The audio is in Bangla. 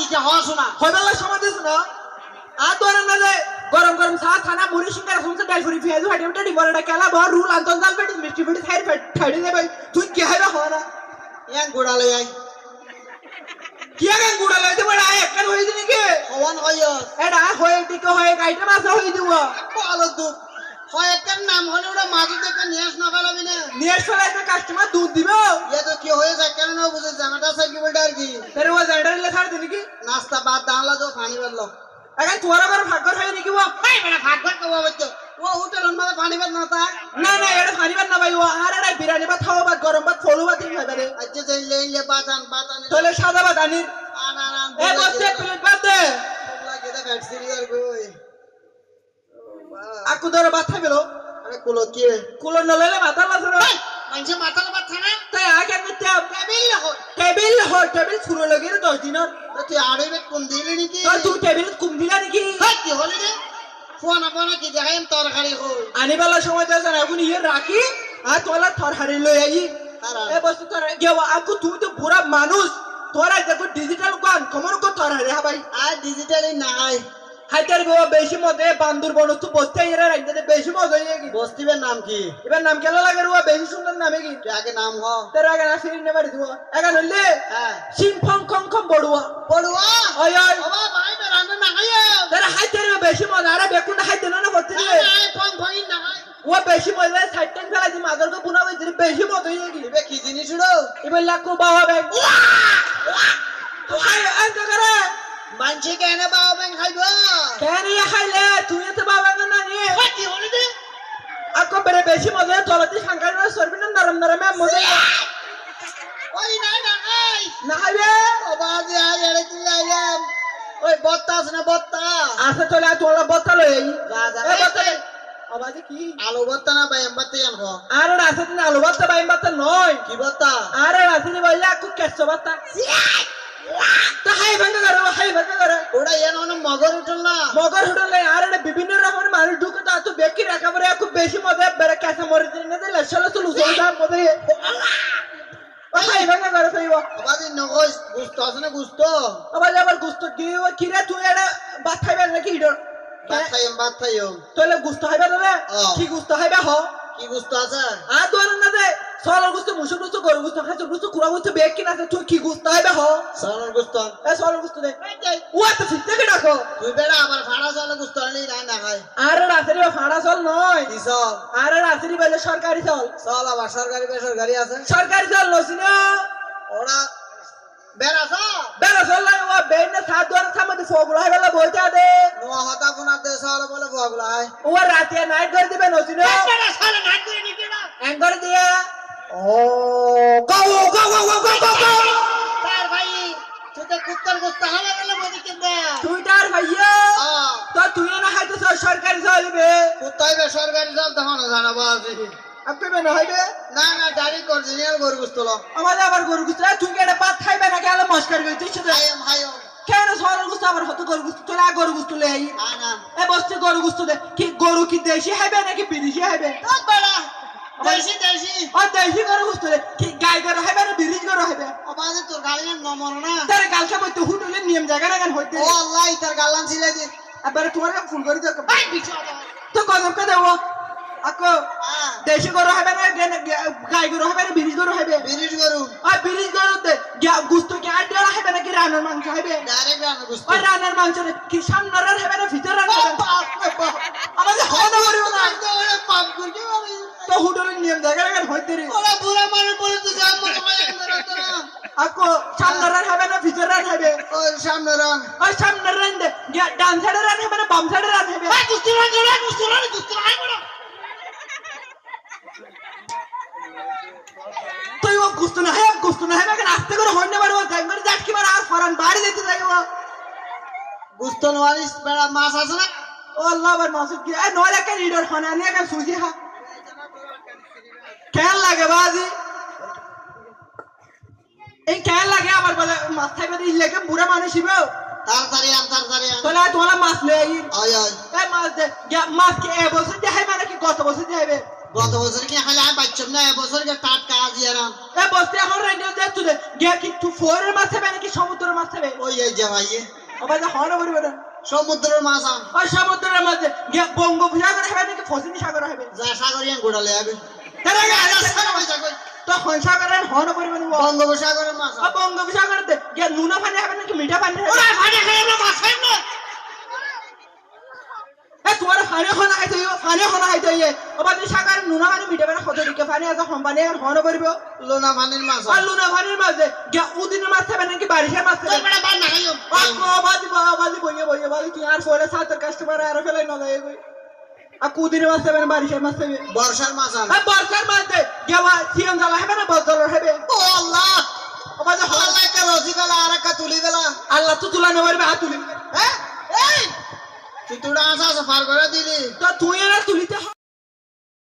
কি কি হওয়া শোনা হইবেলা সময় দিস না আর তো না যে গরম গরম চা খানা মুড়ি সিঙ্গার সমস্ত ডাল ফুরি পেঁয়াজ ফাটি উঠে ডিমরটা কেলা বড় রুল আন্তন জাল পেটি মিষ্টি পেটি খাই ফাটি দেবে তুই কি হাইবা হওয়া ইয়াং গুড়ালে আই। কি আগে গুড়া লইতে বড় আয় একখান হয়ে দিনি কি হওয়ান হইয় এটা হয়ে দিকে হয়ে গাইটা মাছা হয়ে দিব। ভালো দুধ। হয় একটা নাম হলে ওরা মাঝে দেখে নিয়ে আস না পারবি না। নিয়ে চলে একটা কাস্টমার দুধ দিব। ইয়ে তো কি হয়ে যায় কেন না বুঝে জামাটা সাইকেল বেটা আর কি? তেরে ও জান্ডার লে ছাড় দিনি কি নাস্তা বাদ দাঁড়লা তো পানি বেরলো এখন তোরা বড় ভাগ্য হয় নাকি ও? ভাই বেটা ভাগ ভাগ কবা বলছো ও হোটেল মধ্যে পানি বের না থাক না না এটা ফানিবার না ভাই ও আর এটা বিরিয়ানি ভাত খাওয়া ভাত গরম ভাত ফলু ভাত খাই পারে আচ্ছা যাই লে লে বাতান বাতান তাহলে সাদা ভাত আনির আন এ বসে প্লেট ভাত দে। লাগে দা ফ্যাট সিরিয়াল কই। আকু ধরে ভাত খাইবে আরে কুলো কি কুলো নলেলে মাথা লাসে রে মানুষে মাথার বাত থানা তাই আগে নিতে টেবিল হই টেবিল হ টেবিল শুরু লাগে রে দশ দিনের তুই আড়ে বেট কোন দিলি নাকি? তো তুই টেবিল কুম দিলা নাকি কি হলি রে? ফোন আপন কি দেখাইম তরকারি হই আনিবেলা সময় যাচ্ছে না এখন ইয়ে রাখি আর তোলা থর হারি লই আই এ বস্তু তোর গেও আকু তুই তো বুড়া মানুষ। তোরা দেখো ডিজিটাল গান কমন কো থর হারি হা ভাই? আর ডিজিটালি নাই। হাইটার গো বেশি মতে বান্দুর বন তো বসতে ইরা রাখতে বেশি মজা হয়ে গি বস্তিবের নাম কি? এবার নাম কেলা লাগে রুয়া বেশি সুন্দর নামে কি? তুই আগে নাম হ। তোর আগে না ফিরিন নেবার দিব। এখন হইলে হ্যাঁ। সিং ফং খং খং বড়ুয়া। পড়ুয়া ওই ওই বাবা ভাই বেরানো না খাইয়ে তোর হাইটার বেশি মজা। আরে বেকুন হাইতে না না করতে নাই ফোন ফোন না খাই ও বেশি মজা সাইড টাইম ফেলা দি মাদার কো বুনা হইছে বেশি মজা হয়ে গি এবে কি জিনিস উড়ো? এবার লাকো বাবা ব্যাগ। হাই আন করে মানছে কেন বাবা ব্যাং খাইব? কেন খাইলে? তুই তো বাবা না নি কি হলি রে আকো বেরে বেশি মজা তলতি সাংকার না সরবি না নরম নরম মজা ওই না না খাই না খাইবে? বাবা যে আজ এড়ে আইলাম। ওই বত্তা আছে না বত্তা? আসে চলে তোলা বত্তা লই যা যা এ বত্তা আবাজে কি? আলু বত্তা না ভাই এমবাতে আনব আর আসে না আলু বত্তা বাইম বত্তা নয়। কি বত্তা? আর নি বললে আকু কেসো বত্তা। তা বিভিন্ন রকমের মানুষ ঢুকে তো এত বেকি রাখা পরে খুব বেশি মজা বেড়ে কেসা মরে দিনে দিলে চলে চলো চলো দাম মজা কি গুস্ত আছে? আর তোর না দে গুস্ত মুসুর গুস্ত গরু গুস্ত খাইছ গুস্ত কুড়া গুস্ত বেক কিনা আছে তুই কি গুস্ত খাইবে হ? সালার গুস্ত? এ সলার গুস্ত দে। ও তো ঠিক থেকে ডাকো। তুই বেড়া আবার ফাড়া চালে গুস্ত আনলি না না খাই। আর রাতেরি ফাড়া চল নয়। কি সব আর রাতেরি বলে সরকারি চল। চল আবার সরকারি বেসরকারি আছে। সরকারি চল লসি না। ওরা বেড়া সব বেলা চল লাই ও বেনে সাত দোয়ার সামনে ফগুলা হেবেলা বইটা দে। নোয়া হতা ফোনা দে চল বলে বগলা হয় ও রাতে নাইট করে দিবে নসি না। অ্যাঙ্গর দিয়ে। ও গাও গাও গাও গাও গাও গাও গাও তার ভাই তুই কুত্তার গুস্ত হালা গেলে মদি কিনবে টুইটার ভাইয়া? তো তুই না হাইতো সরকারি চলবে কুত্তাই বেসরকারি চল তখন জানাব আজি আপনি বেন হইবে না না ডাইরেক্ট অরিজিনাল গরু গুস্ত লো। আমাদের আবার গরু গুস্ত। তুই কেটে পাত খাইবে না গেলে মস্কার গই তুই সাথে হাইম হাইম কেন সরল গুস্ত? আবার হতো গরু গুস্ত। তোলা গরু গুস্ত লে আই না না। এ বসতে গরু গুস্ত দে। কি গরু কি দেশি হাইবে নাকি বিদেশি তোর বেড়া। দেশি দেশি। ও দেশি গরু গুস্ত দে কি গাই গরু হাইবে না বিদেশি গরু হাইবে? আমাদের তোর গাড়ি নমর না। তার গালকে বইতে হুটলে নিয়ম জায়গা না গান হইতে। ও আল্লাহ তার গালান ছিলে দি। এবারে তোমার ফোন করে দাও ভাই বিছাও তো গজব কে দেবো? আকো হ্যাঁ। দেশি গরু না গাই গরু না গরু গরু। আর গরু গুস্ত কি মাংস ডাইরেক্ট গুস্ত। মাংস কি সামনের হাইবে না ভিতর রান্নার আমাদের হওয়া করিও না পাপ করছি তো হুটলের নিয়ম জায়গা না গান হইতে রে ওরা বুড়া মানুষ বলে তো যাম মনে আকো সামনের রান হবে না গুস্তি রান বড়। তুই ও গুস্ত না হয় না করে হইনে পারব যাই করে যাট কি বার আর ফরান বাড়ি দিতে যাইবো গুস্ত নোয়ারিস বেড়া মাছ আছে না? ও আল্লাহ বার মাসুদ কি নয় একটা লিডার খানা নিয়ে কেন সুজি হা কেন লাগে বাজি। এই কেন লাগে আমার বলে মাছ থাকবে লেগে বুড়া মানুষ হিবে তাড়াতাড়ি আন তাড়াতাড়ি আন। তাহলে তোমার মাছ লয়ে আই আয় আয়। এই মাছ দে গা- মাছ কি এ বছর দিয়ে হাইবে নাকি গত বছর দিয়ে হাইবে গত বছর কি খালি আমি বাচ্চাম না এবছর কি টাটকা আজিয়া না এ বস্তি এখন রেডিও দিয়ে তুলে গিয়া কি তু ফোরের মাছ হবে নাকি সমুদ্রের মাছ হবে ওই এই যে ভাই আবার যে হন করিবে না। সমুদ্রের মাছ আন। ওই সমুদ্রের মাঝে গিয়া বঙ্গোপসাগর হবে নাকি ফসিনি সাগর হবে যা সাগরিয়ান গোড়ালে হবে তার আগে আগে তো হন সাগরের হন করিবে বঙ্গোপসাগরের মাছ। বঙ্গোপসাগরতে গিয়া নুনা পানি হবে নাকি মিঠা পানি ওরা ফাটে খাই আমরা মাছ খাই না। তোমার ফানি হনা খাইতে হইব ফানি হনা খাইতে হইয়ে আবার তুই সাগর নুনা পানি মিঠা পানি কত দিকে ফানি আছে হন আর হন করিব লোনা পানির মাছ। আর লুনা পানির মাঝে গিয়া উদিনের মাছ হবে নাকি বারিশের মাছ হবে বেটা বার না খাইও। বাজি বাজি বইয়ে বইয়ে বাজি তুই আর ফোরে সাতের কাস্টমার আর ফেলাই না দেয় কই আর কুদিনের বেন হবে না বারিশের বর্ষার মাছ আন। আর বর্ষার মাঝে গেওয়া সিএম জ্বালা হবে না বদল হবে? ও আল্লাহ! আমাদের যে হল রজি একটা রসি গেলা আর একটা তুলি গেলা। আল্লাহ তো তুলা নে পারবে আ তুলি হ্যাঁ এই! তুই তুলা আসা পার করে দিলি। তো তুই না তুলিতে